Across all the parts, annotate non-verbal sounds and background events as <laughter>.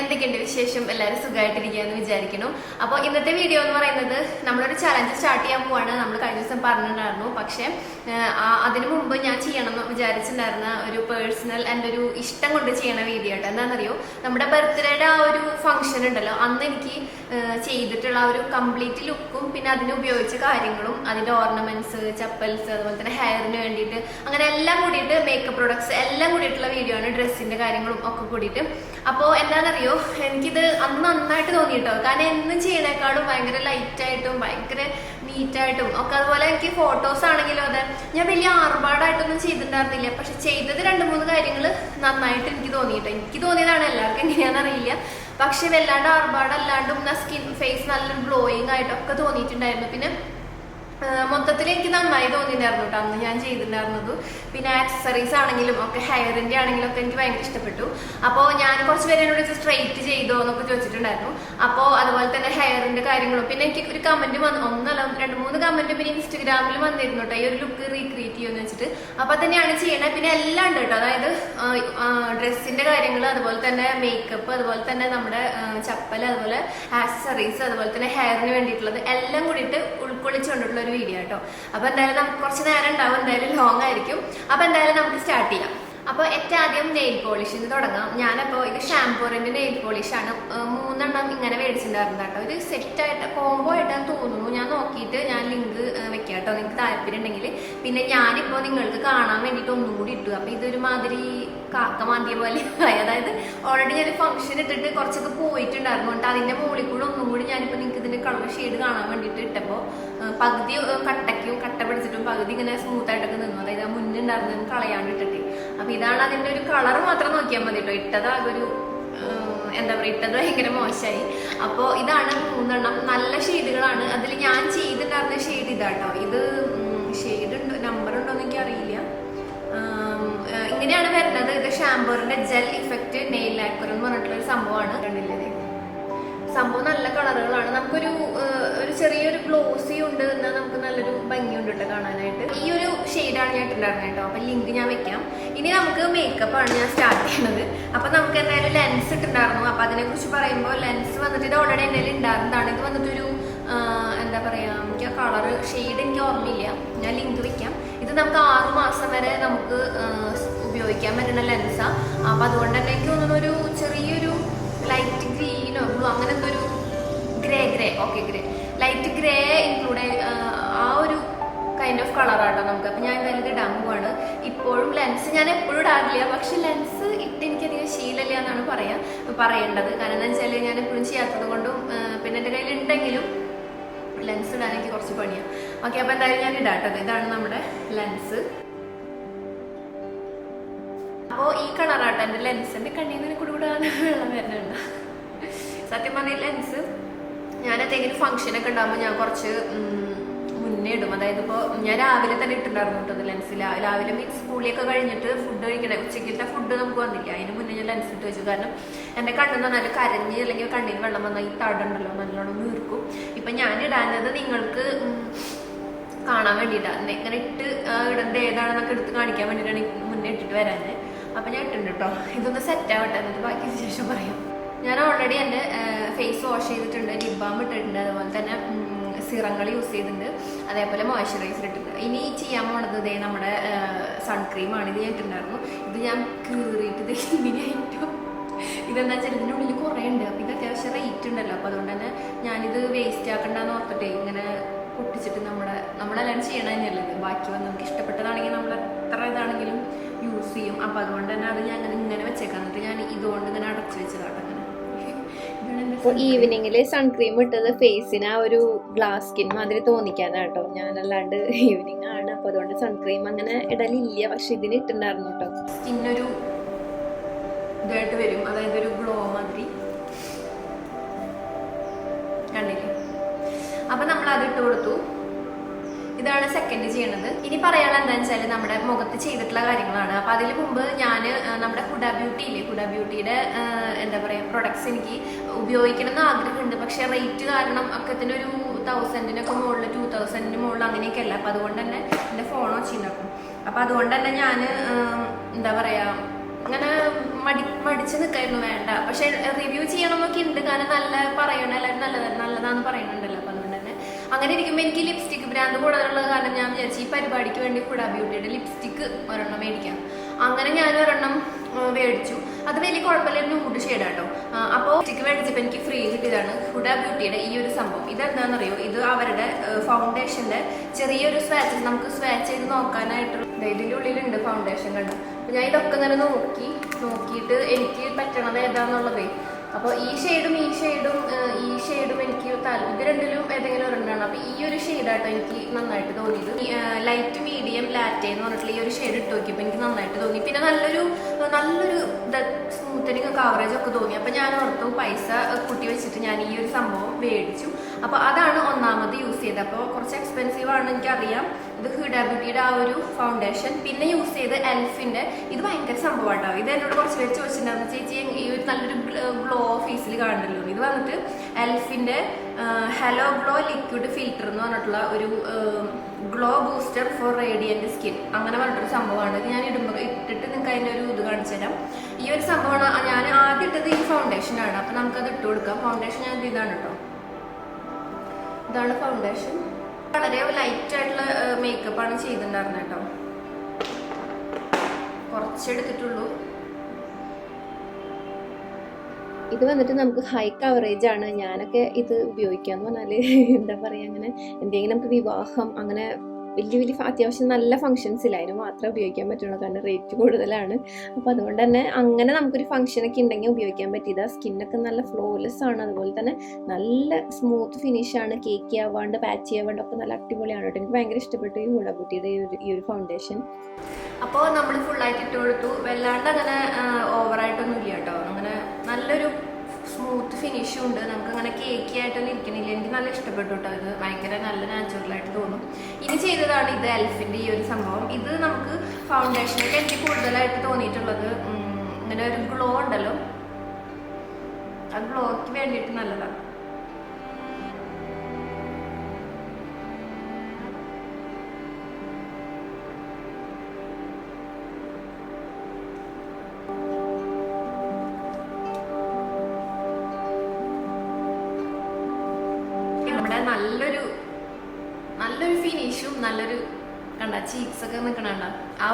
എന്തൊക്കെയുണ്ട് വിശേഷം? എല്ലാവരും സുഖമായിട്ടിരിക്കുകയെന്ന് വിചാരിക്കുന്നു. അപ്പോൾ ഇന്നത്തെ വീഡിയോ എന്ന് പറയുന്നത് നമ്മളൊരു ചലഞ്ച് സ്റ്റാർട്ട് ചെയ്യാൻ പോവാണ് നമ്മൾ കഴിഞ്ഞ ദിവസം പറഞ്ഞിട്ടുണ്ടായിരുന്നു. പക്ഷേ അതിനു മുമ്പ് ഞാൻ ചെയ്യണം എന്ന് വിചാരിച്ചിട്ടുണ്ടായിരുന്ന ഒരു പേഴ്സണൽ എന്റെ ഒരു ഇഷ്ടം കൊണ്ട് ചെയ്യണ വീഡിയോ എന്താണെന്നറിയോ? നമ്മുടെ ബർത്ത്ഡേയുടെ ആ ഒരു ഫംഗ്ഷൻ ഉണ്ടല്ലോ. അന്ന് എനിക്ക് ചെയ്തിട്ടുള്ള ആ ഒരു കംപ്ലീറ്റ് ലുക്കും പിന്നെ അതിന് ഉപയോഗിച്ച കാര്യങ്ങളും അതിന്റെ ഓർണമെന്റ്സ് ചപ്പൽസ് അതുപോലെ തന്നെ ഹെയറിന് വേണ്ടിയിട്ട് അങ്ങനെ എല്ലാം കൂടിയിട്ട് മേക്കപ്പ് പ്രൊഡക്ട്സ് എല്ലാം കൂടിയിട്ടുള്ള വീഡിയോ ആണ് ഡ്രസ്സിന്റെ കാര്യങ്ങളും ഒക്കെ കൂടിയിട്ട്. അപ്പോൾ എന്താണെന്നറിയോ? എനിക്കിത് അന്ന് നന്നായിട്ട് തോന്നി കേട്ടോ കാരണം എന്നും ചെയ്യണേക്കാളും ഭയങ്കര ലൈറ്റായിട്ടും ഭയങ്കര നീറ്റായിട്ടും ഒക്കെ അതുപോലെ എനിക്ക് ഫോട്ടോസ് ആണെങ്കിലും അതെ. ഞാൻ വലിയ ആർഭാടായിട്ടൊന്നും ചെയ്തിട്ടുണ്ടായിരുന്നില്ല. പക്ഷെ ചെയ്തത് രണ്ട് മൂന്ന് കാര്യങ്ങൾ നന്നായിട്ട് എനിക്ക് തോന്നിയിട്ട് എനിക്ക് തോന്നിയതാണ് എല്ലാവർക്കും എങ്ങനെയാണെന്ന് അറിയില്ല. പക്ഷെ വല്ലാണ്ട് ആർഭാടല്ലാണ്ടും സ്കിൻ ഫേസ് നല്ല ഗ്ലോയിങ് ആയിട്ടൊക്കെ തോന്നിയിട്ടുണ്ടായിരുന്നു. പിന്നെ മൊത്തത്തിൽ എനിക്ക് നന്നായി തോന്നിയിട്ടുണ്ടായിരുന്നു കേട്ടോ അന്ന് ഞാൻ ചെയ്തിട്ടുണ്ടായിരുന്നത്. പിന്നെ ആക്സസറീസ് ആണെങ്കിലും ഒക്കെ ഹെയറിന്റെ ആണെങ്കിലും ഒക്കെ എനിക്ക് ഭയങ്കര ഇഷ്ടപ്പെട്ടു. അപ്പോൾ ഞാൻ കുറച്ച് പേര് എന്നോട് സ്ട്രെയിറ്റ് ചെയ്തോ? എന്നൊക്കെ ചോദിച്ചിട്ടുണ്ടായിരുന്നു. അപ്പോൾ അതുപോലെ തന്നെ ഹെയറിന്റെ കാര്യങ്ങളും. പിന്നെ എനിക്ക് ഒരു കമന്റ് വന്നു ഒന്നല്ല രണ്ട് മൂന്ന് കമന്റ് പിന്നെ ഇൻസ്റ്റഗ്രാമിൽ വന്നിരുന്നു കേട്ടോ ഈ ഒരു ലുക്ക് റീക്രിയേറ്റ് ചെയ്യുമെന്ന് വെച്ചിട്ട്. അപ്പോൾ തന്നെയാണ് ചെയ്യണത് പിന്നെ എല്ലാം ഉണ്ട് കേട്ടോ അതായത് ഡ്രസ്സിന്റെ കാര്യങ്ങൾ അതുപോലെ തന്നെ മേക്കപ്പ് അതുപോലെ തന്നെ നമ്മുടെ ചപ്പൽ അതുപോലെ ആക്സസറീസ് അതുപോലെ തന്നെ ഹെയറിന് വേണ്ടിയിട്ടുള്ളത് എല്ലാം കൂടിയിട്ട് ഉൾക്കൊള്ളിച്ചുകൊണ്ടുള്ള ഒരു വീഡിയോ കേട്ടോ അപ്പൊ എന്തായാലും നമുക്ക് കുറച്ച് നേരം ഉണ്ടാവും എന്തായാലും ലോങ് ആയിരിക്കും. അപ്പൊ എന്തായാലും നമുക്ക് സ്റ്റാർട്ട് ചെയ്യാം. അപ്പോൾ ഏറ്റവും ആദ്യം നെയിൽ പോളിഷിന് തുടങ്ങാം. ഞാനപ്പോൾ ഇത് ഷാംപൂറിന്റെ നെയിൽ പോളിഷ് ആണ് മൂന്നെണ്ണം ഇങ്ങനെ മേടിച്ചിട്ടുണ്ടായിരുന്നു കേട്ടോ. ഇത് സെറ്റ് ആയിട്ട് കോംബോ ആയിട്ടാണ് തോന്നുന്നു. ഞാൻ നോക്കിയിട്ട് ഞാൻ ലിങ്ക് വെക്കാം കേട്ടോ. നിങ്ങൾക്ക് താല്പര്യം ഉണ്ടെങ്കിൽ പിന്നെ ഞാനിപ്പോൾ നിങ്ങൾക്ക് കാണാൻ വേണ്ടിട്ട് ഒന്നും കൂടി ഇട്ടു. അപ്പോൾ ഇതൊരു മാതിരി കാക്ക മാന്തിയ പോലെ അതായത് ഓൾറെഡി ഞാൻ ഫംഗ്ഷൻ ഇട്ടിട്ട് കുറച്ചൊക്കെ പോയിട്ടുണ്ടായിരുന്നു. കേട്ടോ അതിന്റെ മുകളിൽ കൂടെ ഒന്നും കൂടി ഞാനിപ്പോൾ നിങ്ങൾക്ക് ഇതിന്റെ കളർ ഷെയ്ഡ് കാണാൻ വേണ്ടിയിട്ട് ഇട്ടപ്പോൾ പകുതി കട്ടയ്ക്കും കട്ട പിടിച്ചിട്ടും പകുതി ഇങ്ങനെ സ്മൂത്ത് ആയിട്ടൊക്കെ നിന്നു. അതായത് ആ മുന്നുണ്ടായിരുന്നു കളയാണ്ട് ഇട്ടിട്ട്. അപ്പൊ ഇതാണ് അതിന്റെ ഒരു കളർ മാത്രം നോക്കിയാൽ മതി കേട്ടോ ഇട്ടതാകെ ഒരു എന്താ പറയുക ഇട്ടത് ഭയങ്കര മോശമായി അപ്പോൾ ഇതാണ് മൂന്നെണ്ണം. നല്ല ഷെയ്ഡുകളാണ് അതിൽ ഞാൻ ചെയ്തിട്ടുണ്ടായിരുന്ന ഷെയ്ഡ് ഇതാട്ടോ. ഇത് ഷെയ്ഡ് ഉണ്ടോ നമ്പർ ഉണ്ടോ എന്ന് എനിക്ക് അറിയില്ല ആം, ഏർ, ഇങ്ങനെയാണ് വരുന്നത്. ഷാംപൂറിന്റെ ജെൽ ഇഫക്റ്റ് നെയിൽ ലാക്കർ എന്ന് പറഞ്ഞിട്ടുള്ള ഒരു സംഭവമാണ് സംഭവം നല്ല കളറുകളാണ്. നമുക്കൊരു ഒരു ചെറിയൊരു ഗ്ലോസി ഉണ്ട് എന്നാൽ നമുക്ക് നല്ലൊരു ഭംഗിയുണ്ട് കേട്ടോ കാണാനായിട്ട്. ഈ ഒരു ഷെയ്ഡാണ് ഞാൻ ഇട്ടുണ്ടായിരുന്നത് കേട്ടോ. അപ്പൊ ലിങ്ക് ഞാൻ വെക്കാം. ഇനി നമുക്ക് മേക്കപ്പ് ആണ് ഞാൻ സ്റ്റാർട്ട് ചെയ്യുന്നത് അപ്പൊ നമുക്ക് എന്തായാലും ലെൻസ് ഇട്ടിട്ടുണ്ടായിരുന്നു. അപ്പൊ അതിനെക്കുറിച്ച് പറയുമ്പോൾ ലെൻസ് വന്നിട്ട് ഇത് ഓൾറെഡി എന്തായാലും ഉണ്ടായിരുന്നതാണ് ഇത് വന്നിട്ടൊരു എന്താ പറയാ എനിക്ക് ആ കളറ് ഷെയ്ഡ് എനിക്ക് ഓർമ്മയില്ല. ഞാൻ ലിങ്ക് വെക്കാം. ഇത് നമുക്ക് ആറു മാസം വരെ നമുക്ക് ഉപയോഗിക്കാൻ പറ്റുന്ന ലെൻസാ അപ്പൊ അതുകൊണ്ട് തന്നെ എനിക്ക് തോന്നുന്നു ഒരു ചെറിയൊരു ലൈറ്റ് ഗ്രീനോ ബ്ലൂ അങ്ങനെ എന്തോ ഒരു grey grey okay grey light grey include ആ ഒരു കൈൻഡ് ഓഫ് കളറാട്ടോ നമുക്ക്. അപ്പം ഞാൻ എന്തായാലും ഇത് ഇടാൻ ഇപ്പോഴും ലെൻസ് ഞാൻ എപ്പോഴും ഇടാറില്ല. പക്ഷെ ലെൻസ് ഇട്ട് എനിക്കധികം ശീലമില്ല എന്നാണ് പറയാ പറയേണ്ടത്. കാരണം എന്താ വെച്ചാൽ ഞാൻ എപ്പോഴും ചെയ്യാത്തത് കൊണ്ടും പിന്നെ എന്റെ കയ്യിൽ ഉണ്ടെങ്കിലും ലെൻസ് ഇടാൻ എനിക്ക് കുറച്ച് പണിയാണ് ഓക്കെ അപ്പോൾ എന്തായാലും ഞാൻ ഇടാട്ടത് ഇതാണ് നമ്മുടെ ലെൻസ് അപ്പോൾ ഈ കളറാട്ടോ എന്റെ ലെൻസിന്റെ കണ്ണിൽ കൂടി കൂടാൻ വെള്ളം വരുന്നുണ്ട്. സത്യം പറഞ്ഞ ലെൻസ് ഞാൻ എന്തെങ്കിലും ഫംഗ്ഷൻ ഒക്കെ ഉണ്ടാകുമ്പോൾ ഞാൻ കുറച്ച് മുന്നേ ഇടും. അതായത് ഇപ്പോൾ ഞാൻ രാവിലെ തന്നെ ഇട്ടുണ്ടായിരുന്നു കേട്ടോ ലെൻസിൽ രാവിലെ മീൻസ് സ്കൂളിലൊക്കെ കഴിഞ്ഞിട്ട് ഫുഡ് കഴിക്കണേ. ഉച്ചയ്ക്കത്തെ ഫുഡ് നമുക്ക് വന്നില്ല. അതിന് മുന്നേ ഞാൻ ലെൻസ് ഇട്ട് വെച്ചു. കാരണം എന്റെ കണ്ണെന്ന് പറഞ്ഞാൽ കരഞ്ഞ് അല്ലെങ്കിൽ കണ്ണിൽ വെള്ളം വന്നാൽ ഈ തടുണ്ടല്ലോ നല്ലോണം വീർക്കും ഇപ്പം ഞാൻ ഇടാനത് നിങ്ങൾക്ക് കാണാൻ വേണ്ടിയിട്ടാണ് ഇങ്ങനെ ഇട്ട് ഇടേണ്ട ഏതാണെന്നൊക്കെ എടുത്ത് കാണിക്കാൻ വേണ്ടിയിട്ടാണ് മുന്നേ ഇട്ടിട്ട് വരാന് അപ്പൊ ഞാൻ ഇട്ടുണ്ട് കേട്ടോ ഇതൊന്ന് സെറ്റ് ആവട്ടെ എന്നിട്ട് ബാക്കി ശേഷം പറയാം. ഞാൻ ഓൾറെഡി എന്റെ ഫേസ് വാഷ് ചെയ്തിട്ടുണ്ട് ലിപ് ബാം ഇട്ടിട്ടുണ്ട് അതുപോലെ തന്നെ സിറങ്ങൾ യൂസ് ചെയ്തിട്ടുണ്ട്. അതേപോലെ മോയ്സ്ചറൈസർ ഇട്ടിട്ടുണ്ട്. ഇനി ചെയ്യാൻ പോണത് ഇതേ നമ്മുടെ സൺക്രീമാണ് ഇത് ഞാൻ ഇട്ടിട്ടുണ്ടായിരുന്നു. ഇത് ഞാൻ കീറിയിട്ട് ഇത് ഇങ്ങനെയായിട്ടു ഇതെന്താ വെച്ചാൽ ഉള്ളിൽ കുറേ ഉണ്ട്. അപ്പം ഇത് അത്യാവശ്യം റേറ്റ് ഉണ്ടല്ലോ. അപ്പം അതുകൊണ്ട് തന്നെ ഞാനിത് വേസ്റ്റ് ആക്കണ്ടെന്ന് ഓർത്തിട്ടേ ഇങ്ങനെ പൊട്ടിച്ചിട്ട് നമ്മുടെ നമ്മളെല്ലാം ചെയ്യണമെന്നല്ലത് ബാക്കി വന്ന് നമുക്ക് ഇഷ്ടപ്പെട്ടതാണെങ്കിൽ നമ്മൾ എത്ര ഇതാണെങ്കിലും യൂസ് ചെയ്യും. അപ്പം അതുകൊണ്ട് തന്നെ അത് ഞാൻ അങ്ങനെ ഇങ്ങനെ വെച്ചേക്കാം എന്നിട്ട് ഞാൻ ഇതുകൊണ്ട് ഇങ്ങനെ അടച്ചു വെച്ചതാട്ടോ അങ്ങനെ. അപ്പോൾ ഈവനിങ്ങിൽ സൺക്രീം ഇട്ടത് ഫേസിന് ആ ഒരു ഗ്ലാസ് സ്കിൻ മാതിരി തോന്നിക്കാനാട്ടോ ഞാനല്ലാണ്ട് ഈവനിങ് ആണ്. അപ്പോൾ അതുകൊണ്ട് സൺക്രീം അങ്ങനെ ഇടലില്ല. പക്ഷെ ഇതിന് ഇട്ടുണ്ടായിരുന്നു കേട്ടോ. സ്കിന്നൊരു ഇതായിട്ട് വരും. അതായത് ഒരു ഗ്ലോ മാതിരി. കണ്ടില്ലേ? അപ്പൊ നമ്മൾ അത് ഇട്ട് കൊടുത്തു. ഇതാണ് സെക്കൻഡ് ചെയ്യണത്. ഇനി പറയാനുള്ള എന്താണെന്ന് വെച്ചാൽ നമ്മുടെ മുഖത്ത് ചെയ്തിട്ടുള്ള കാര്യങ്ങളാണ്. അപ്പൊ അതിന് മുമ്പ് ഞാൻ നമ്മുടെ ഹുഡ ബ്യൂട്ടി ഇല്ലേ? ഹുഡ ബ്യൂട്ടിയുടെ എന്താ പറയാ പ്രൊഡക്ട്സ് എനിക്ക് ഉപയോഗിക്കണം എന്ന് ആഗ്രഹമുണ്ട്. പക്ഷെ റേറ്റ് കാരണം ഒക്കത്തിന് ഒരു തൗസൻഡിനൊക്കെ മുകളിൽ ടു തൗസൻഡിന് മുകളിൽ അങ്ങനെയൊക്കെ അല്ല. അപ്പൊ അതുകൊണ്ട് തന്നെ എന്റെ ഫോൺ വെച്ചിട്ടുണ്ടാക്കും അപ്പൊ. അതുകൊണ്ട് തന്നെ ഞാൻ എന്താ പറയാ അങ്ങനെ മടി മടിച്ച് നിൽക്കായിരുന്നു വേണ്ട. പക്ഷെ റിവ്യൂ ചെയ്യണമെന്നൊക്കെ ഉണ്ട് കാരണം നല്ല പറയണ എല്ലാവരും നല്ലത് നല്ലതാന്ന് പറയുന്നുണ്ടല്ലോ. അപ്പൊ അങ്ങനെ ഇരിക്കുമ്പോൾ എനിക്ക് ലിപ്സ്റ്റിക് ബ്രാൻഡ് കൂടാനുള്ള കാരണം ഞാൻ വിചാരിച്ചു ഈ പരിപാടിക്ക് വേണ്ടി കൂടാ. ബ്യൂട്ടിയുടെ ലിപ്സ്റ്റിക്ക് ഒരെണ്ണം മേടിക്കാം. അങ്ങനെ ഞാൻ ഒരെണ്ണം മേടിച്ചു. അത് വലിയ കുഴപ്പമില്ല ന്യൂഡ് ഷെയ്ഡാട്ടോ അപ്പോൾ ലിപ്സ്റ്റിക്ക് മേടിച്ചപ്പോൾ എനിക്ക് ഫ്രീ കിട്ടിയതാണ് ഹുഡ ബ്യൂട്ടിയുടെ ഈ ഒരു സംഭവം. ഇതെന്താണെന്നറിയോ ഇത് അവരുടെ ഫൗണ്ടേഷന്റെ ചെറിയൊരു സ്വാച്ച് നമുക്ക് സ്വാച്ച് ചെയ്ത് നോക്കാനായിട്ടുള്ള ഇതിന്റെ ഉള്ളിലുണ്ട് ഫൗണ്ടേഷൻ കണ്ടു? അപ്പോൾ ഞാൻ ഇതൊക്കെ ഇങ്ങനെ നോക്കി നോക്കിയിട്ട് എനിക്ക് പറ്റണത് ഏതാന്നുള്ളതേ അപ്പോൾ ഈ ഷെയ്ഡും ഈ ഷെയ്ഡും ഈ ഷെയ്ഡും എനിക്ക് താല്പര്യം ഇത് രണ്ടിലും ഏതെങ്കിലും ഒരെണ്ണമാണ് അപ്പോൾ ഈ ഒരു ഷെയ്ഡാട്ടോ എനിക്ക് നന്നായിട്ട് തോന്നിയത്. ലൈറ്റ് മീഡിയം ലാറ്റെ എന്ന് പറഞ്ഞിട്ടുള്ള ഈ ഒരു ഷെയ്ഡ് ഇട്ട് നോക്കിയപ്പോൾ എനിക്ക് നന്നായിട്ട് തോന്നി. പിന്നെ നല്ലൊരു നല്ലൊരു സ്മൂത്തനിങ് കവറേജ് ഒക്കെ തോന്നി. അപ്പോൾ ഞാൻ ഓർത്തു പൈസ കൂട്ടി വെച്ചിട്ട് ഞാൻ ഈ ഒരു സംഭവം മേടിച്ചു. അപ്പോൾ അതാണ് ഒന്നാമത് യൂസ് ചെയ്തത്. അപ്പോൾ കുറച്ച് എക്സ്പെൻസീവ് ആണ് എനിക്കറിയാം. ഇത് ഹിഡാബിറ്റിയുടെ ആ ഒരു ഫൗണ്ടേഷൻ പിന്നെ യൂസ് ചെയ്ത് എൽഫിന്റെ ഇത് ഭയങ്കര സംഭവം ഉണ്ടാവും ഇത് എന്നോട് കുറച്ച് പേര് ചോദിച്ചിട്ടുണ്ടായിരുന്നു ചേച്ചി ഈ ഒരു നല്ലൊരു ഗ്ലോ ഫേസിൽ കാണണ്ടല്ലോ? ഇത് വന്നിട്ട് എൽഫിന്റെ ഹലോ ഗ്ലോ ലിക്വിഡ് ഫിൽറ്റർ എന്ന് പറഞ്ഞിട്ടുള്ള ഒരു glow booster for radiant skin അങ്ങനെ പറഞ്ഞിട്ടൊരു സംഭവമാണ് ഇത് ഞാൻ ഇടുമ്പോൾ ഇട്ടിട്ട് നിങ്ങൾക്ക് അതിന്റെ ഒരു ഇത് കാണിച്ചു തരാം. ഈ ഒരു സംഭവമാണ് ഞാൻ ആദ്യം ഇട്ടത് ഈ ഫൗണ്ടേഷനാണ് അപ്പം നമുക്കത് ഇട്ട് കൊടുക്കാം. ഫൗണ്ടേഷൻ ഞാൻ ഇതാണ് കേട്ടോ ഇതാണ് ഫൗണ്ടേഷൻ വളരെ ലൈറ്റ് ആയിട്ടുള്ള മേക്കപ്പ് ആണ് ചെയ്തിട്ടുണ്ടായിരുന്നത് കേട്ടോ കുറച്ചെടുത്തിട്ടുള്ളൂ ഇത് വന്നിട്ട് നമുക്ക് ഹൈ കവറേജ് ആണ്. ഞാനൊക്കെ ഇത് ഉപയോഗിക്കാന്ന് പറഞ്ഞാൽ <laughs> എന്താ പറയാ അങ്ങനെ എന്തെങ്കിലും നമുക്ക് വിവാഹം അങ്ങനെ വലിയ വലിയ അത്യാവശ്യം നല്ല ഫങ്ഷൻസ് ഇല്ല. അതിന് മാത്രമേ ഉപയോഗിക്കാൻ പറ്റുള്ളൂ. കാരണം റേറ്റ് കൂടുതലാണ്. അപ്പോൾ അതുകൊണ്ട് തന്നെ അങ്ങനെ നമുക്കൊരു ഫംഗ്ഷനൊക്കെ ഉണ്ടെങ്കിൽ ഉപയോഗിക്കാൻ പറ്റിയത്. സ്കിന്നൊക്കെ നല്ല ഫ്ലോലെസ് ആണ്. അതുപോലെ തന്നെ നല്ല സ്മൂത്ത് ഫിനിഷ് ആണ്. കേക്ക് ആവാണ്ട് പാച്ച് ആവാണ്ട് ഒക്കെ നല്ല അടിപൊളിയാണ് കേട്ടോ. എനിക്ക് ഭയങ്കര ഇഷ്ടപ്പെട്ടു ഈ ഒരു ഈ ഒരു ഫൗണ്ടേഷൻ അപ്പോൾ നമ്മൾ ഫുള്ളായിട്ട് ഇട്ട് കൊടുത്തു. വല്ലാണ്ട് അങ്ങനെ ഓവറായിട്ടൊന്നും ഇല്ല കേട്ടോ. അങ്ങനെ നല്ലൊരു സ്മൂത്ത് ഫിനിഷും ഉണ്ട്. നമുക്ക് അങ്ങനെ കേക്കി ആയിട്ടൊന്നും ഇരിക്കണില്ല. എനിക്ക് നല്ല ഇഷ്ടപ്പെട്ടു കേട്ടോ ഇത്. ഭയങ്കര നല്ല നാച്ചുറൽ ആയിട്ട് തോന്നും. ഇനി ചെയ്തതാണ് ഇത് എൽഫിന്റെ ഈ ഒരു സംഭവം. ഇത് നമുക്ക് ഫൗണ്ടേഷനൊക്കെ എനിക്ക് കൂടുതലായിട്ട് തോന്നിയിട്ടുള്ളത് ഇങ്ങനെ ഒരു ഗ്ലോ ഉണ്ടല്ലോ. ആ ഗ്ലോയ്ക്ക് വേണ്ടിയിട്ട് നല്ലതാണ്.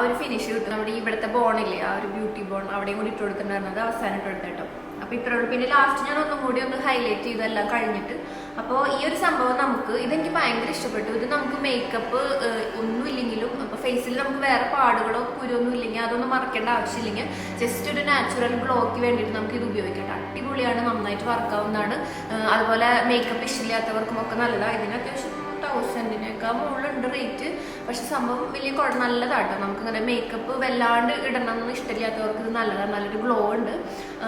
ഒരു ഫിനിഷ് നമ്മുടെ ഇവിടുത്തെ ബോണില്ലേ ആ ഒരു ബ്യൂട്ടി ബോൺ അവിടെയും കൂടി ഇട്ട് കൊടുത്തിട്ടുണ്ടായിരുന്നത് അവസാനം ഇട്ട് കൊടുത്തിട്ടോ അപ്പൊ ഇത്രയുള്ള. പിന്നെ ലാസ്റ്റ് ഞാൻ ഒന്നും കൂടി ഒന്ന് ഹൈലൈറ്റ് ചെയ്തെല്ലാം കഴിഞ്ഞിട്ട് അപ്പോൾ ഈ ഒരു സംഭവം നമുക്ക് ഇതെനിക്ക് ഭയങ്കര ഇഷ്ടപ്പെട്ടു. ഇത് നമുക്ക് മേക്കപ്പ് ഒന്നുമില്ലെങ്കിലും അപ്പോൾ ഫേസിൽ നമുക്ക് വേറെ പാടുകളോ കുരുവൊന്നും ഇല്ലെങ്കിൽ അതൊന്നും മറക്കേണ്ട ആവശ്യമില്ലെങ്കിൽ ജസ്റ്റ് ഒരു നാച്ചുറൽ ഗ്ലോക്ക് വേണ്ടിയിട്ട് നമുക്ക് ഇത് ഉപയോഗിക്കാം. അടിപൊളിയാണ് നന്നായിട്ട് വർക്കാവുന്നതാണ് അതുപോലെ മേക്കപ്പ് ഇഷ്ടമില്ലാത്തവർക്കും ഒക്കെ നല്ലതാണ് ഇതിന് അത്യാവശ്യം തൗസൻഡിനേക്കാൾ മുകളിലുണ്ട് റേറ്റ് പക്ഷെ സംഭവം വലിയ കുഴ നല്ലതാട്ടോ. നമുക്കിങ്ങനെ മേക്കപ്പ് വല്ലാണ്ട് ഇടണമെന്ന് ഇഷ്ടമില്ലാത്തവർക്ക് ഇത് നല്ലതാണ് നല്ലൊരു ഗ്ലോ ഉണ്ട്.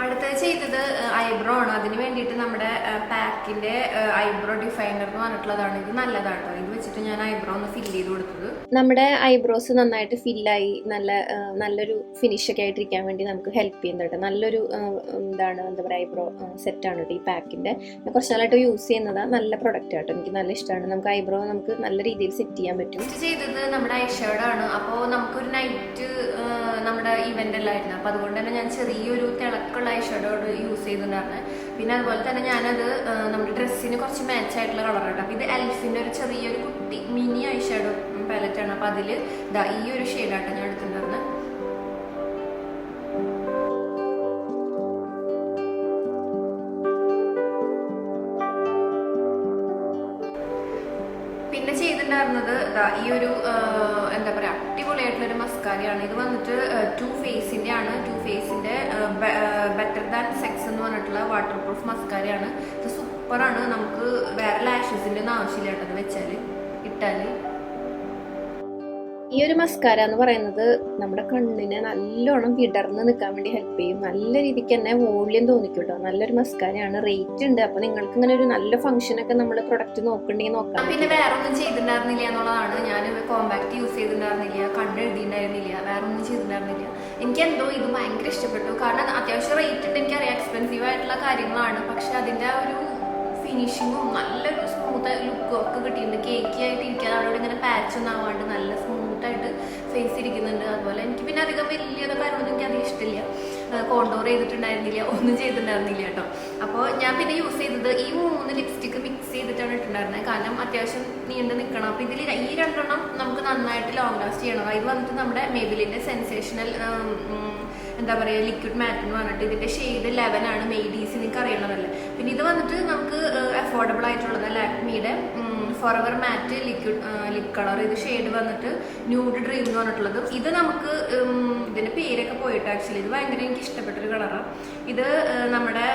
അടുത്തത് ചെയ്തത് ഐബ്രോ ആണ്. അതിന് വേണ്ടിയിട്ട് നമ്മുടെ പാക്കിന്റെ ഐബ്രോ ഡിഫൈനർ എന്ന് പറഞ്ഞിട്ടുള്ളതാണ്. ഇത് നല്ലതാണ് ഇത് വെച്ചിട്ട് ഞാൻ ഐബ്രോ ഒന്ന് ഫില്ല് ചെയ്ത് കൊടുത്തത്. നമ്മുടെ ഐബ്രോസ് നന്നായിട്ട് ഫില്ലായി നല്ല നല്ലൊരു ഫിനിഷ് ഒക്കെ ആയിട്ടിരിക്കാൻ വേണ്ടി നമുക്ക് ഹെൽപ്പ് ചെയ്യുന്നുണ്ട് നല്ലൊരു എന്താണ് എന്താ പറയുക ഐബ്രോ സെറ്റാണ് കേട്ടോ ഈ പാക്കിന്റെ. കുറച്ച് നാളായിട്ട് യൂസ് ചെയ്യുന്നതാണ് നല്ല പ്രൊഡക്റ്റ് ആട്ടോ. എനിക്ക് നല്ല ഇഷ്ടമാണ്. നമുക്ക് ഐബ്രോ നമുക്ക് നല്ല രീതിയിൽ സെറ്റ് ചെയ്യാൻ പറ്റും. ചെയ്തത് നമ്മുടെ ഐഷേഡാണ് ആണ്. അപ്പോൾ നമുക്കൊരു നൈറ്റ് നമ്മുടെ ഇവന്റ് എല്ലായിരുന്നു അപ്പോൾ അതുകൊണ്ട് തന്നെ ഞാൻ ചെറിയൊരു തിളക്കുള്ള ഐഷേഡോട് യൂസ് ചെയ്തിട്ടുണ്ടായിരുന്നു പിന്നെ അതുപോലെ തന്നെ ഞാനത് നമ്മുടെ ഡ്രസ്സിന് കുറച്ച് മാച്ച് ആയിട്ടുള്ള കളറാണ് അപ്പോൾ ഇത് എൽഫിന്റെ ഒരു ചെറിയൊരു കുട്ടി മിനി ഐഷേഡോ പാലറ്റ് ആണ്. അപ്പോൾ അതിൽ ഈ ഒരു ഷെയ്ഡാട്ടോ ഞാൻ എടുത്തിട്ടുണ്ടായിരുന്നത് മസ്കാരയാണ് ഇത് വന്നിട്ട് ടു ഫേസിന്റെ ആണ് ടു ഫേസിന്റെ ബെറ്റർ ദാൻ സെക്സ് എന്ന് പറഞ്ഞിട്ടുള്ള വാട്ടർ പ്രൂഫ് മസ്കാരയാണ് ഇത് സൂപ്പറാണ് നമുക്ക് വേറെ ലാഷസിന്റെ ഒന്നും ആവശ്യമില്ല കേട്ടോ അത് വെച്ചാൽ. ഇട്ടാൽ. ഈ ഒരു മസ്കാര എന്ന് പറയുന്നത് നമ്മുടെ കണ്ണിനെ നല്ലോണം വിടർന്ന് നിൽക്കാൻ വേണ്ടി ഹെൽപ്പ് ചെയ്യും. നല്ല രീതിക്ക് തന്നെ വോളിയം തോന്നിക്കൂട്ടോ. നല്ലൊരു മസ്കാരയാണ് റേറ്റ് ഉണ്ട്. അപ്പൊ നിങ്ങൾക്ക് ഇങ്ങനെ ഒരു നല്ല ഫംഗ്ഷൻ ഒക്കെ നമ്മൾ പ്രൊഡക്റ്റ് നോക്കണ്ടെങ്കിൽ നോക്കാം. പിന്നെ വേറെ ഒന്നും ചെയ്തിട്ടുണ്ടായിരുന്നില്ല എന്നുള്ളതാണ്. ഞാൻ കോമ്പാക്ട് യൂസ് ചെയ്തിട്ടുണ്ടായിരുന്നില്ല. കണ്ണ് എഴുതിയിട്ടുണ്ടായിരുന്നില്ല വേറെ ഒന്നും ചെയ്തിട്ടുണ്ടായിരുന്നില്ല. എനിക്ക് എന്തോ ഇത് ഭയങ്കര ഇഷ്ടപ്പെട്ടു. കാരണം അത്യാവശ്യം റേറ്റ് ഉണ്ട്. എനിക്കറിയാം. എക്സ്പെൻസീവ് ആയിട്ടുള്ള കാര്യങ്ങളാണ്. പക്ഷെ അതിന്റെ ഒരു ഫിനിഷിങ്ങും നല്ലൊരു സ്മൂത്ത് ലുക്കും ഒക്കെ കിട്ടിയിട്ടുണ്ട്. കേക്കി ആയിട്ട് ഇരിക്കാൻ അവിടെ ഇങ്ങനെ പാച്ച് ഒന്നും ആവാണ്ട് നല്ല സ്മൂത്ത് ആയിട്ട് ഫേസ് ഇരിക്കുന്നുണ്ട്. അതുപോലെ എനിക്ക് പിന്നെ അധികം വലിയ കാര്യമൊന്നും എനിക്ക് അധികം ഇഷ്ടമില്ല. കോണ്ടോർ ചെയ്തിട്ടുണ്ടായിരുന്നില്ല. ഒന്നും ചെയ്തിട്ടുണ്ടായിരുന്നില്ല കേട്ടോ. അപ്പോൾ ഞാൻ പിന്നെ യൂസ് ചെയ്തത് ഈ മൂന്ന് ലിപ്സ്റ്റിക്ക് മിക്സ് ചെയ്തിട്ടാണ് ഇട്ടുണ്ടായിരുന്നത് കാരണം അത്യാവശ്യം നീണ്ടു നിൽക്കണം. അപ്പോൾ ഇതിൽ ഈ രണ്ടെണ്ണം നമുക്ക് നന്നായിട്ട് ലോങ് ലാസ്റ്റ് ചെയ്യണം. ഇത് വന്നിട്ട് നമ്മുടെ മേബിലിന്റെ സെൻസേഷണൽ എന്താ പറയുക ലിക്വിഡ് മാറ്റ് എന്ന് പറഞ്ഞിട്ട് ഇതിന്റെ ഷെയ്ഡ് ലെവൻ ആണ്. മെയ്ഡീസ് നിങ്ങൾക്ക് അറിയണതല്ലേ. പിന്നെ ഇത് വന്നിട്ട് നമുക്ക് അഫോർഡബിൾ ആയിട്ടുള്ളത് ലാക്മിയുടെ ever matte liquid lip colour ഇത് ഷെയ്ഡ് വന്നിട്ട് ന്യൂഡ് ഡ്രീം എന്ന് പറഞ്ഞിട്ടുള്ളത്. ഇത് നമുക്ക് ഇതിന്റെ പേരൊക്കെ പോയിട്ട് ആക്ച്വലി ഇത് ഭയങ്കര എനിക്ക് ഇഷ്ടപ്പെട്ടൊരു കളറാണ് ഇത് നമ്മുടെ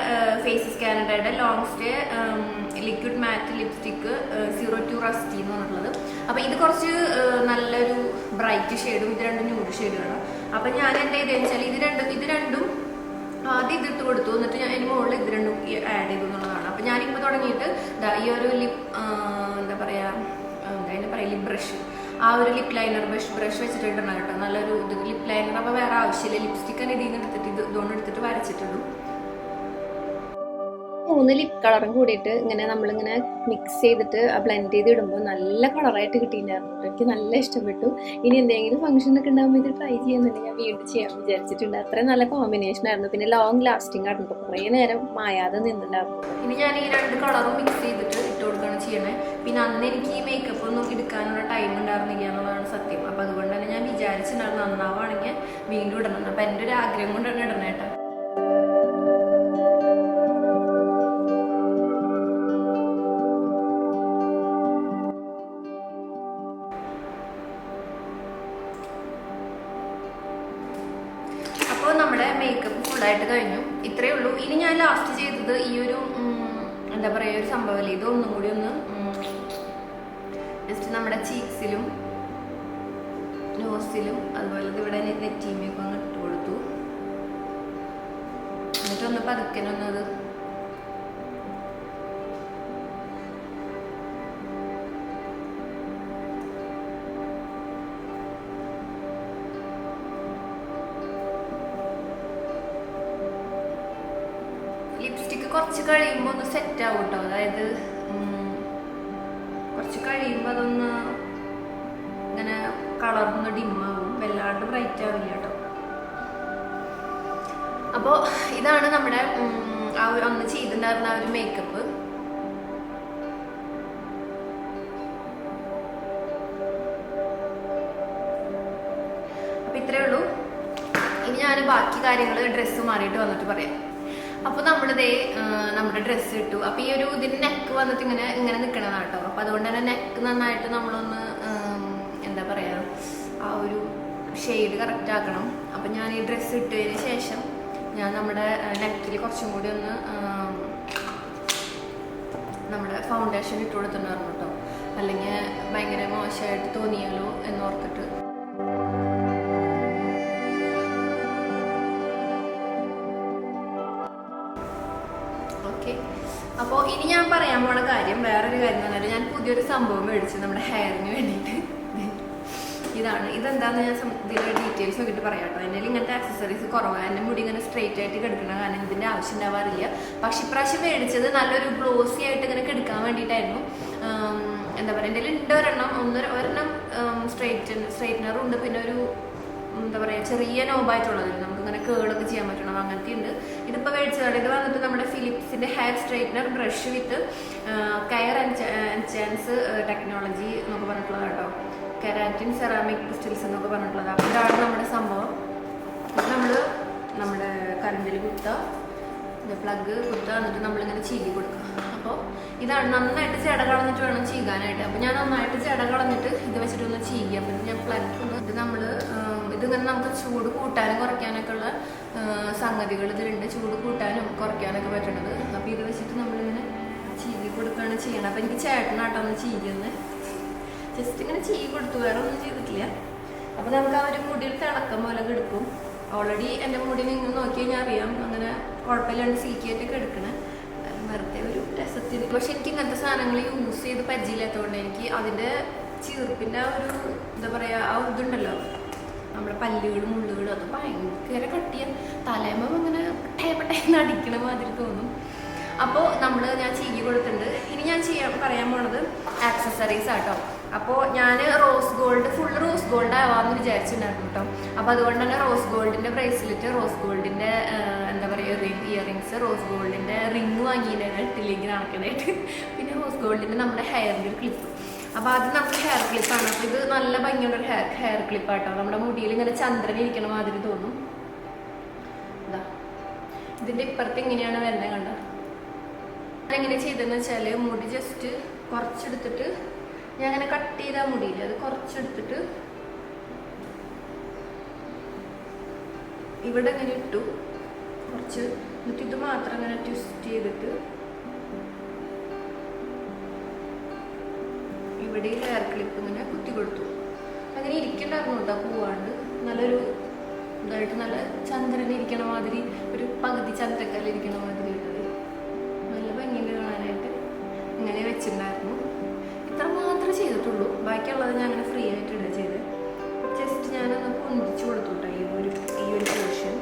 ഫേസ് കാനഡയുടെ long stay liquid matte lipstick zero two rusty എന്ന് പറഞ്ഞിട്ടുള്ളത്. അപ്പൊ ഇത് കുറച്ച് നല്ലൊരു ബ്രൈറ്റ് ഷെയ്ഡും ഇത് രണ്ട് ന്യൂഡ് ഷെയ്ഡുകളാണ് അപ്പൊ ഞാൻ എന്താ ചെയ്തെന്ന് വെച്ചാൽ ഇത് രണ്ടും ഇത് രണ്ടും ആദ്യം ഇതിട്ട് കൊടുത്തു. എന്നിട്ട് ഞാൻ അതിന് മുകളിൽ ഇത് രണ്ടും ആഡ് ചെയ്തു എന്നുള്ളതാണ്. അപ്പൊ ഞാനിപ്പോൾ തുടങ്ങിയിട്ട് ഈ ഒരു ലിപ് എന്താ പറയാ എന്താ പറയുക പറയാ ലിപ് ബ്രഷ് ആ ഒരു ലിപ് ലൈനർ ബ്രഷ് ബ്രഷ് വെച്ചിട്ടുണ്ട് കേട്ടോ. നല്ലൊരു ഇത്. ലിപ് ലൈനർ അപ്പോൾ വേറെ ആവശ്യമില്ല. ലിപ്സ്റ്റിക്ക് തന്നെ ഇതിൽ നിന്ന് എടുത്തിട്ട് ഇത് ഇതുകൊണ്ട് എടുത്തിട്ട് വരച്ചിട്ടുള്ളൂ. മൂന്ന് ലിപ് കളറും കൂടിയിട്ട് ഇങ്ങനെ നമ്മളിങ്ങനെ മിക്സ് ചെയ്തിട്ട് ബ്ലെൻഡ് ചെയ്ത് ഇടുമ്പോൾ നല്ല കളറായിട്ട് കിട്ടിയിട്ടുണ്ടായിരുന്നു. എനിക്ക് നല്ല ഇഷ്ടപ്പെട്ടു. ഇനി എന്തെങ്കിലും ഫംഗ്ഷൻ ഒക്കെ ഉണ്ടാകുമ്പോൾ ഇത് ട്രൈ ചെയ്യുന്നുണ്ട് ഞാൻ വീണ്ടും ചെയ്യാൻ വിചാരിച്ചിട്ടുണ്ട്. അത്രയും നല്ല കോമ്പിനേഷൻ ആയിരുന്നു. പിന്നെ ലോങ് ലാസ്റ്റിംഗ് ആയിരുന്നു. കുറേ നേരം മായാതെ നിന്നുണ്ടായിരുന്നു ഇനി ഞാൻ ഈ രണ്ട് കളറും മിക്സ് ചെയ്തിട്ട് ഇട്ട് കൊടുക്കുകയാണ് ചെയ്യണേ. പിന്നെ അന്ന് എനിക്ക് ഈ മേക്കപ്പ് ഒന്നും എടുക്കാനുള്ള ടൈം ഉണ്ടായിരുന്നില്ല എന്നുള്ളതാണ് സത്യം. അപ്പം അതുകൊണ്ട് തന്നെ ഞാൻ വിചാരിച്ചിട്ടുണ്ടായിരുന്നു നന്നാവുകയാണെങ്കിൽ വീണ്ടും ഇടണം. അപ്പം എന്റെ ഒരു ആഗ്രഹം കൊണ്ടാണ് ഇടണേ മേക്കപ്പ് ഫുള്ളായിട്ട് കഴിഞ്ഞു. ഇത്രയേ ഉള്ളൂ. ഇനി ഞാൻ ലാസ്റ്റ് ചെയ്തത് ഈ ഒരു എന്താ പറയുക ഒരു സംഭവമല്ലേ? ഇത് ഒന്നും കൂടി ഒന്ന് ജസ്റ്റ് നമ്മുടെ ചീക്സിലും നോസിലും അതുപോലെ ഇവിടെ നെറ്റീമയൊക്കെ അങ്ങ് ഇട്ട് കൊടുത്തു. എന്നിട്ട് ഒന്ന് കുറച്ച് കഴിയുമ്പോൾ ഒന്ന് സെറ്റ് ആവും കേട്ടോ അതായത് കുറച്ച് കഴിയുമ്പോൾ അതൊന്ന് ഇങ്ങനെ കളർന്ന് ഡിമ്മാവും വല്ലാണ്ട് ബ്രൈറ്റ് ആവില്ല കേട്ടോ. അപ്പോൾ ഇതാണ് നമ്മുടെ ആ ഒരു അന്ന് ചെയ്തിട്ടുണ്ടായിരുന്ന ആ ഒരു മേക്കപ്പ് അപ്പൊ ഇത്രേ ഉള്ളൂ. ഇനി ഞാൻ ബാക്കി കാര്യങ്ങൾ ഡ്രസ്സ് മാറിയിട്ട് വന്നിട്ട് പറയാം. അപ്പൊ നമ്മളിതേ നമ്മുടെ ഡ്രസ്സ് ഇട്ടു. അപ്പൊ ഈ ഒരു ഇതിന്റെ നെക്ക് വന്നിട്ട് ഇങ്ങനെ ഇങ്ങനെ നിൽക്കണതാണ് കേട്ടോ അപ്പൊ അതുകൊണ്ട് തന്നെ നെക്ക് നന്നായിട്ട് നമ്മളൊന്ന് എന്താ പറയാ ആ ഒരു ഷെയ്ഡ് കറക്റ്റ് ആക്കണം. അപ്പൊ ഞാൻ ഈ ഡ്രസ്സ് ഇട്ടതിന് ശേഷം ഞാൻ നമ്മുടെ നെക്കിൽ കുറച്ചും കൂടി ഒന്ന് നമ്മുടെ ഫൗണ്ടേഷൻ ഇട്ട് കൊടുത്തിട്ടുണ്ടായിരുന്നു കേട്ടോ. അല്ലെങ്കിൽ ഭയങ്കര മോശമായിട്ട് തോന്നിയാലോ എന്നോർത്തിട്ട് ഞാൻ പറയാൻ പോണ കാര്യം വേറൊരു കാര്യം എന്ന് പറഞ്ഞാൽ ഞാൻ പുതിയൊരു സംഭവം മേടിച്ചു നമ്മുടെ ഹെയറിന് വേണ്ടിയിട്ട് ഇതാണ്. ഇതെന്താന്ന് ഞാൻ ഇതിലെ ഡീറ്റെയിൽസ് നോക്കിയിട്ട് പറയാം കേട്ടോ. എന്റെ ഇങ്ങനത്തെ ആക്സസറീസ് കുറവാണ് എന്റെ മുടി ഇങ്ങനെ സ്ട്രെയിറ്റ് ആയിട്ട് കിടക്കണം കാരണം ഇതിന്റെ ആവശ്യം ഉണ്ടാവാറില്ല. പക്ഷെ ഇപ്രാവശ്യം മേടിച്ചത് നല്ലൊരു ഗ്ലോസി ആയിട്ട് ഇങ്ങനെ കിടക്കാൻ വേണ്ടിയിട്ടായിരുന്നു. എന്താ പറയുക എന്റെ ഉണ്ട് ഒരെണ്ണം. ഒന്നൊരു ഒരെണ്ണം സ്ട്രെയിറ്റ് സ്ട്രെയിറ്റ്നറും ഉണ്ട്. പിന്നെ ഒരു എന്താ പറയുക ചെറിയ നോബായിട്ടുള്ളത് നമുക്ക് ഇങ്ങനെ കേളൊക്കെ ചെയ്യാൻ പറ്റണം? അങ്ങനത്തെ ഉണ്ട് ഇതിപ്പോൾ മേടിച്ചതാണ് ഇത് വന്നിട്ട് നമ്മുടെ ഫിലിപ്സിന്റെ hair straightener brush with care and chance technology എന്നൊക്കെ പറഞ്ഞിട്ടുള്ളത് കേട്ടോ. കെരാറ്റിൻ സെറാമിക് ക്രിസ്റ്റൽസ് എന്നൊക്കെ പറഞ്ഞിട്ടുള്ളത്. അപ്പോൾ ഇതാണ് നമ്മുടെ സംഭവം. നമ്മൾ നമ്മുടെ കറണ്ടിൽ കുത്തുക പ്ലഗ് കുത്തുക എന്നിട്ട് നമ്മളിങ്ങനെ ചീകി കൊടുക്കുക അപ്പോൾ ഇതാണ്. നന്നായിട്ട് ചെട കളഞ്ഞിട്ട് വേണം ചീകാനായിട്ട്. അപ്പോൾ ഞാൻ നന്നായിട്ട് ചെട കളഞ്ഞിട്ട് ഇത് വെച്ചിട്ടൊന്ന് ചീകി. അപ്പം ഞാൻ പ്ലഗ് ഇത് നമ്മൾ ഇതിങ്ങനെ നമുക്ക് ചൂട് കൂട്ടാനും കുറയ്ക്കാനൊക്കെ ഉള്ള സംഗതികൾ ഇതിലുണ്ട്. ചൂട് കൂട്ടാനും കുറയ്ക്കാനൊക്കെ പറ്റുന്നത്. അപ്പോൾ ഇത് വെച്ചിട്ട് നമ്മളിങ്ങനെ ചീകി കൊടുക്കുകയാണ് ചെയ്യണം അപ്പോൾ എനിക്ക് ചേട്ടനാട്ടോ ഒന്ന് ചീകിയെന്ന് ജസ്റ്റ് ഇങ്ങനെ ചീകി കൊടുത്തു. വേറെ ഒന്നും ചെയ്തിട്ടില്ല. അപ്പൊ നമുക്ക് ആ ഒരു മുടിയിൽ തിളക്കം പോലെ എടുക്കും. ഓൾറെഡി എന്റെ മുടി നിങ്ങൾ നോക്കി കഴിഞ്ഞാൽ അറിയാം. അങ്ങനെ കുഴപ്പമില്ലാണ്ട് സീക്കിയായിട്ടൊക്കെ എടുക്കണേ. വെറുതെ ഒരു രസത്തിന് പക്ഷെ എനിക്ക് ഇങ്ങനത്തെ സാധനങ്ങൾ യൂസ് ചെയ്ത് പരിചയമില്ലാത്തതുകൊണ്ട് എനിക്ക് അതിന്റെ ചീർപ്പിന്റെ ആ ഒരു എന്താ പറയുക ആ ഇതുണ്ടല്ലോ. നമ്മുടെ പല്ലുകളും മുള്ളുകളും അത് ഭയങ്കര കട്ടിയ. തലേമ്പം അങ്ങനെ പട്ടയ ടേപ്പട്ടേന്ന് അടിക്കണ മാതിരി തോന്നും. അപ്പോൾ നമ്മൾ ഞാൻ ചീകി കൊടുത്തിട്ടുണ്ട്. ഇനി ഞാൻ ചെയ്യാൻ പറയാൻ പോണത് ആക്സസറീസ് ആട്ടോ അപ്പോൾ ഞാൻ rose gold full rose gold ആവാമെന്ന് വിചാരിച്ചിട്ടുണ്ടായിരുന്നു കേട്ടോ അപ്പോൾ അതുകൊണ്ട് തന്നെ റോസ് ഗോൾഡിന്റെ ബ്രേസ്ലെറ്റ് റോസ് ഗോൾഡിന്റെ എന്താ പറയുക റിംഗ് ഇയറിങ്സ് റോസ് ഗോൾഡിന്റെ റിംഗ് വാങ്ങിയിട്ടുണ്ടായിരുന്നു എട്ടിലേക്ക് നടക്കണായിട്ട് പിന്നെ റോസ് ഗോൾഡിന്റെ നമ്മുടെ ഹെയറിന്റെ ക്ലിപ്പ് അപ്പോൾ അത് നമ്മുടെ ഹെയർ ക്ലിപ്പാണ് അപ്പോൾ ഇത് നല്ല ഭംഗിയുള്ള ഹെയർ ഹെയർ ക്ലിപ്പാട്ടോ നമ്മുടെ മുടിയിൽ ഇങ്ങനെ ചന്ദ്രൻ ഇരിക്കണ മാതിരി തോന്നും. ഇതാ ഇതിന്റെ ഇപ്പുറത്ത് ഇങ്ങനെയാണ് വരുന്നത് കണ്ടോ? എങ്ങനെ ചെയ്തതെന്ന് വെച്ചാൽ മുടി ജസ്റ്റ് കുറച്ചെടുത്തിട്ട് ഞാൻ അങ്ങനെ കട്ട് ചെയ്ത മുടിയില്ല അത് കുറച്ചെടുത്തിട്ട് ഇവിടെ ഇങ്ങനെ ഇട്ടു. കുറച്ച് എന്നിട്ട് ഇത് മാത്രം അങ്ങനെ ട്വിസ്റ്റ് ചെയ്തിട്ട് ഇവിടെ ഹെയർ ക്ലിപ്പ് ഇങ്ങനെ കുത്തി കൊടുത്തു. അങ്ങനെ ഇരിക്കണ്ടായിരുന്നു കേട്ടോ പോവാണ്ട്. നല്ലൊരു ഇതായിട്ട് നല്ല ചന്ദ്രൻ ഇരിക്കണ മാതിരി ഒരു പകുതി ചന്ദ്രക്കാൽ ഇരിക്കണ മാതിരി ഉള്ളത്. നല്ല ഭംഗിയുണ്ട് കാണാനായിട്ട്. ഇങ്ങനെ വെച്ചിട്ടുണ്ടായിരുന്നു. ഇത്ര മാത്രമേ ചെയ്തിട്ടുള്ളൂ. ബാക്കിയുള്ളത് ഞാൻ അങ്ങനെ ഫ്രീ ആയിട്ട് ഇടുക ചെയ്ത് ജസ്റ്റ് ഞാനൊന്ന് പൊന്തിച്ചു കൊടുത്തു കേട്ടോ ഈ ഒരു ഈ ഒരു പോർഷൻ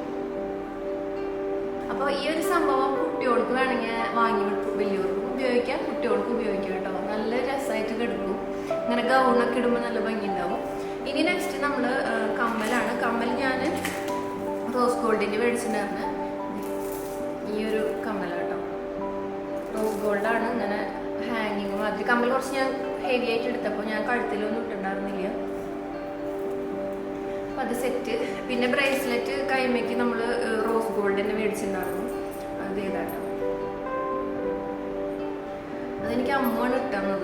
അപ്പോൾ ഈ ഒരു സംഭവം കുട്ടികൾക്ക് വേണമെങ്കിൽ വാങ്ങി വലിയവർക്കും ഉപയോഗിക്കാം. കുട്ടികൾക്ക് ഉപയോഗിക്കാം കേട്ടോ. നല്ല രസമായിട്ട് കിടക്കും. ഇങ്ങനെ ഗൗണൊക്കെ ഇടുമ്പോൾ നല്ല ഭംഗി ഉണ്ടാവും ഇനി നെക്സ്റ്റ് നമ്മൾ കമ്മലാണ്. കമ്മൽ ഞാൻ റോസ് ഗോൾഡിന്റെ മേടിച്ചിട്ടുണ്ടായിരുന്നു ഈ ഒരു കമ്മലാട്ടോ റോസ് ഗോൾഡാണ് ഇങ്ങനെ ഹാങ്ങിങ് മാതിരി. കമ്മൽ കുറച്ച് ഞാൻ ഹെവി ആയിട്ട് എടുത്തപ്പോൾ ഞാൻ കഴുത്തിലൊന്നും ഇട്ടുണ്ടായിരുന്നില്ല അപ്പം അത് സെറ്റ് പിന്നെ ബ്രേസ്ലെറ്റ് കൈമയ്ക്ക് നമ്മൾ റോസ് ഗോൾഡ് തന്നെ മേടിച്ചിട്ടുണ്ടായിരുന്നു അത് ഏതാട്ടോ അതെനിക്ക് അമ്മയാണ് ഇട്ടുന്നത്.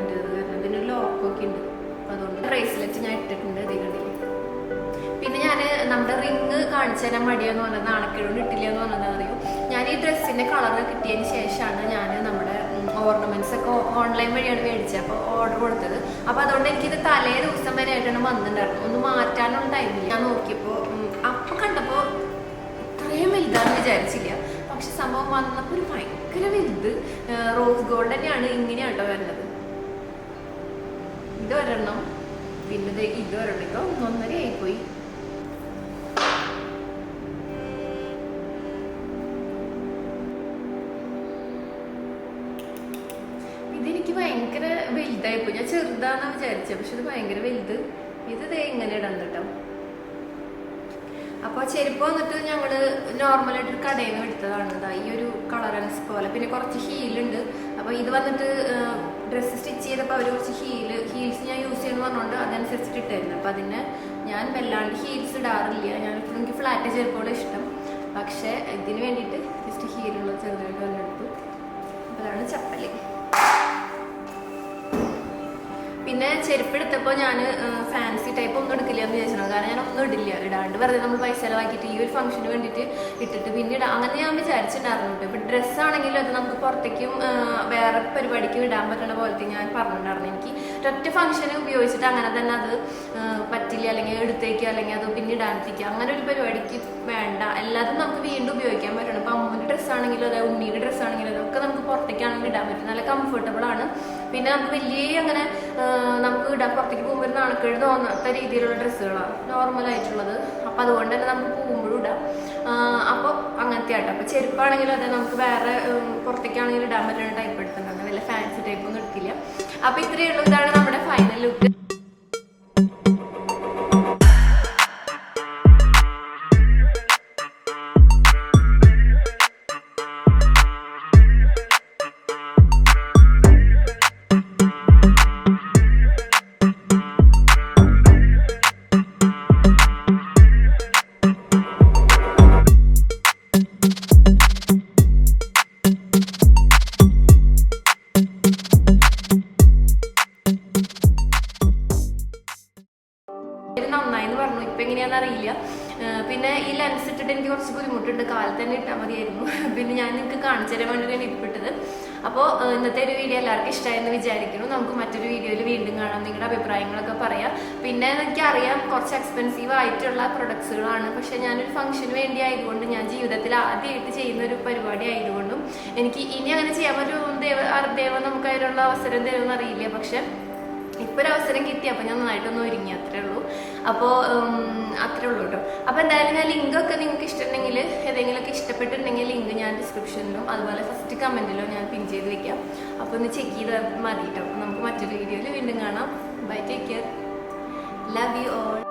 അത് കാരണം ഇതിനൊരു ലോക്കൊക്കെ ഉണ്ട്. അതുകൊണ്ട് ബ്രേസ്ലെറ്റ് ഞാൻ ഇട്ടിട്ടുണ്ട് ഇതേ പിന്നെ ഞാൻ നമ്മുടെ റിങ് കാണിച്ചു തരാൻ മടിയെന്ന് പറഞ്ഞത് നാണക്കേടുകൊണ്ട് ഇട്ടില്ല എന്ന് പറഞ്ഞത് അറിയൂ? ഞാൻ ഈ ഡ്രസ്സിന്റെ കളർ കിട്ടിയതിന് ശേഷമാണ് ഞാൻ നമ്മുടെ ഓർണമെന്റ്സ് ഒക്കെ ഓൺലൈൻ വഴിയാണ് മേടിച്ചത്. അപ്പോൾ ഓർഡർ കൊടുത്തത്. അപ്പോൾ അതുകൊണ്ട് എനിക്കിത് തലേ ദിവസം വരെ ആയിട്ടാണ് വന്നിട്ടുണ്ടായിരുന്നു. ഒന്ന് മാറ്റാനുള്ള ടൈമില്ല ഞാൻ നോക്കിയപ്പോൾ അപ്പോൾ കണ്ടപ്പോൾ ഇത്രയും വലുതാണെന്ന് വിചാരിച്ചില്ല. പക്ഷെ സംഭവം വന്നപ്പോൾ ഒരു ഭയങ്കര വലുത് റോസ് ഗോൾഡ് തന്നെയാണ് ഇങ്ങനെയാട്ടോ വരുന്നത് ഇത് ഒരെണ്ണം പിന്നെ ദേ ഇത് ഒരെണ്ണം ഇത് ഒന്നൊന്നര ആയിപ്പോയി. ഇതെനിക്ക് ഭയങ്കര വലുതായിപ്പോ ഞാൻ ചെറുതാന്നാ വിചാരിച്ചത് പക്ഷെ ഇത് ഭയങ്കര വലുത്. ഇത് ഇങ്ങനെ ഇടാൻ കേട്ടോ. അപ്പോൾ ചെരുപ്പ് വന്നിട്ട് ഞങ്ങൾ നോർമലായിട്ട് കടയിൽ നിന്ന് എടുത്തതാണ്. ഈ ഒരു കളർ കളറൻസ് പോലെ. പിന്നെ കുറച്ച് ഹീലുണ്ട് അപ്പോൾ ഇത് വന്നിട്ട് ഡ്രസ്സ് സ്റ്റിച്ച് ചെയ്തപ്പോൾ അവർ കുറച്ച് ഹീൽ ഹീൽസ് ഞാൻ യൂസ് ചെയ്യുന്നു പറഞ്ഞുകൊണ്ട് അതനുസരിച്ചിട്ട് ഇട്ടായിരുന്നു. അപ്പോൾ അതിന് ഞാൻ വല്ലാണ്ട് ഹീൽസ് ഇടാറില്ല. ഞാൻ എനിക്ക് ഫ്ലാറ്റ് ചെരുപ്പോടെ ഇഷ്ടം. പക്ഷേ ഇതിന് വേണ്ടിയിട്ട് ജസ്റ്റ് ഹീലുള്ള ചെറുതായിട്ട് വന്നെടുത്തു അപ്പോൾ അതാണ് ചപ്പൽ. പിന്നെ ചെരുപ്പ് എടുത്തപ്പോൾ ഞാൻ ഫാൻസി ടൈപ്പ് ഒന്നും എടുക്കില്ല എന്ന് വിചാരിച്ചു കാരണം ഞാൻ ഒന്നും ഇടില്ല. ഇടാണ്ട് വെറുതെ നമ്മൾ പൈസ ചിലവാക്കിയിട്ട് ഈ ഒരു ഫംഗ്ഷന് വേണ്ടിയിട്ട് ഇട്ടിട്ട് പിന്നെ ഇടാം. അങ്ങനെ ഞാൻ വിചാരിച്ചിട്ടുണ്ടായിരുന്നു ഇപ്പൊ ഡ്രസ്സ് ആണെങ്കിലും അത് നമുക്ക് പുറത്തേക്കും വേറെ പരിപാടിക്കും ഇടാൻ പറ്റുന്ന പോലത്തെ ഞാൻ പറഞ്ഞിട്ടുണ്ടായിരുന്നു. എനിക്ക് ഒറ്റ ഫംഗ്ഷന് ഉപയോഗിച്ചിട്ട് അങ്ങനെ തന്നെ അത് പറ്റില്ല. അല്ലെങ്കിൽ എടുത്തേക്കുക അല്ലെങ്കിൽ അത് പിന്നെ ഇടാണ്ടിരിക്കുക. അങ്ങനെ ഒരു പരിപാടിക്ക് വേണ്ട. എല്ലാതും നമുക്ക് വീണ്ടും ഉപയോഗിക്കാൻ പറ്റണം. ഇപ്പം അമ്മൂന്റെ ഡ്രസ്സ് ആണെങ്കിലും അതെ ഉണ്ണിയുടെ ഡ്രസ്സ് ആണെങ്കിലും അതൊക്കെ നമുക്ക് പുറത്തേക്കാണെങ്കിൽ ഇടാൻ പറ്റും. നല്ല കംഫർട്ടബിൾ ആണ്. പിന്നെ നമുക്ക് വലിയ അങ്ങനെ നമുക്ക് ഇടാൻ പുറത്തേക്ക് പോകുമ്പോൾ നാണക്കേട് തോന്നാത്ത രീതിയിലുള്ള ഡ്രസ്സുകളാണ് നോർമൽ ആയിട്ടുള്ളത്. അപ്പം അതുകൊണ്ട് തന്നെ നമുക്ക് പോകുമ്പോഴും ഇടാം. അപ്പോൾ അങ്ങനത്തെ ആട്ടോ. അപ്പോൾ ചെരുപ്പാണെങ്കിലും അതെ നമുക്ക് വേറെ പുറത്തേക്കാണെങ്കിലും ഇടാൻ പറ്റുന്ന ടൈപ്പ് എടുത്തിട്ടുണ്ട്. വല്ല ഫാൻസി ടൈപ്പ് ഒന്നും എടുക്കില്ല അപ്പോൾ ഉള്ളൂ. ഇതാണ് എല്ലാവർക്കും ഇഷ്ടമായെന്ന് വിചാരിക്കുന്നു. നമുക്ക് മറ്റൊരു വീഡിയോയിൽ വീണ്ടും കാണാം. നിങ്ങളുടെ അഭിപ്രായങ്ങളൊക്കെ പറയാം. പിന്നെ എനിക്കറിയാം കുറച്ച് എക്സ്പെൻസീവ് ആയിട്ടുള്ള പ്രൊഡക്ട്സുകളാണ് പക്ഷെ ഞാനൊരു ഫംഗ്ഷന് വേണ്ടി ആയതുകൊണ്ട് ഞാൻ ജീവിതത്തിൽ ആദ്യമായിട്ട് ചെയ്യുന്ന ഒരു പരിപാടി ആയതുകൊണ്ടും എനിക്ക് ഇനി അങ്ങനെ ചെയ്യാൻ ഒരു ദൈവ ദൈവം നമുക്ക് അതിനുള്ള അവസരം തരുമെന്ന് അറിയില്ല. പക്ഷെ ഇപ്പൊ ഒരു അവസരം കിട്ടി. അപ്പൊ ഞാൻ നന്നായിട്ടൊന്ന് ഒരുങ്ങി. അത്രേ ഉള്ളൂ. അപ്പോൾ അത്രേ ഉള്ളൂ കേട്ടോ അപ്പോൾ എന്തായാലും ഞാൻ ലിങ്കൊക്കെ നിങ്ങൾക്ക് ഇഷ്ടമുണ്ടെങ്കിൽ ഏതെങ്കിലുമൊക്കെ ഇഷ്ടപ്പെട്ടിട്ടുണ്ടെങ്കിൽ ലിങ്ക് ഞാൻ ഡിസ്ക്രിപ്ഷനിലും അതുപോലെ ഫസ്റ്റ് കമന്റിലും ഞാൻ പിൻ ചെയ്ത് വെക്കാം. അപ്പോൾ ഒന്ന് ചെക്ക് ചെയ്താൽ മതി കേട്ടോ നമുക്ക് മറ്റൊരു വീഡിയോയിൽ വീണ്ടും കാണാം. Bye take care love you all